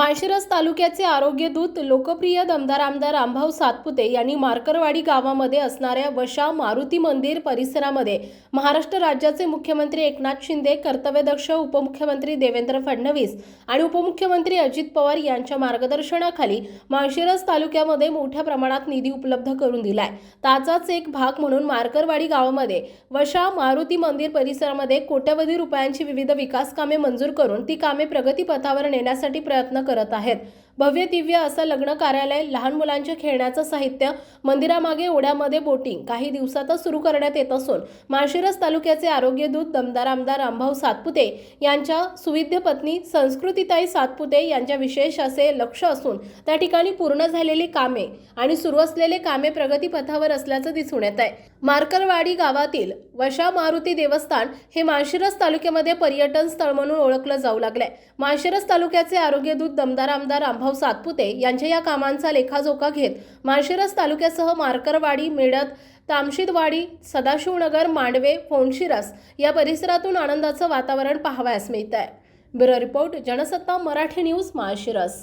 माळशिरस तालुक्याचे आरोग्य दूत लोकप्रिय दमदार आमदार रामभाऊ सातपुते यांनी मार्करवाडी गावामध्ये असणाऱ्या वशा मारुती मंदिर परिसरामध्ये महाराष्ट्र राज्याचे मुख्यमंत्री एकनाथ शिंदे कर्तव्यदक्ष उपमुख्यमंत्री देवेंद्र फडणवीस आणि उपमुख्यमंत्री अजित पवार यांच्या मार्गदर्शनाखाली माळशिरस तालुक्यामध्ये मोठ्या प्रमाणात निधी उपलब्ध करून दिलाय. त्याचाच एक भाग म्हणून मार्करवाडी गावामध्ये वशा मारुती मंदिर परिसरामध्ये कोट्यवधी रुपयांची विविध विकास कामे मंजूर करून ती कामे प्रगतीपथावर नेण्यासाठी प्रयत्न करत आहेत. भव्य दिव्य असं लग्न कार्यालय लहान मुलांचे खेळण्याचं साहित्य मंदिरामागे ओढ्यामध्ये बोटिंग काही दिवसातच सुरू करण्यात येत असून माळशिरस तालुक्याचे आरोग्य दूत दमदार आमदार रामभाऊ सातपुते यांच्या सुविद्य पत्नी संस्कृतीताई सातपुते यांच्या विशेष असे लक्ष असून त्या ठिकाणी पूर्ण झालेली कामे आणि सुरू असलेले कामे प्रगतीपथावर असल्याचं दिसून येत आहे. मार्करवाडी गावातील वशा मारुती देवस्थान हे माळशिरस तालुक्यामध्ये पर्यटन स्थळ म्हणून ओळखलं जाऊ लागलंय. माळशिरस तालुक्याचे आरोग्य दूत दमदार आमदार रामभाऊ सातपुते यांच्या या कामांचा लेखाजोखा घेत माळशिरस तालुक्यासह मार्करवाडी मेडत तामशिदवाडी सदाशिवनगर मांडवे फोंडशिरस या परिसरातून आनंदाचं वातावरण पाहावयास मिळत आहे bureau report Jansatta Marathi news Malshiras.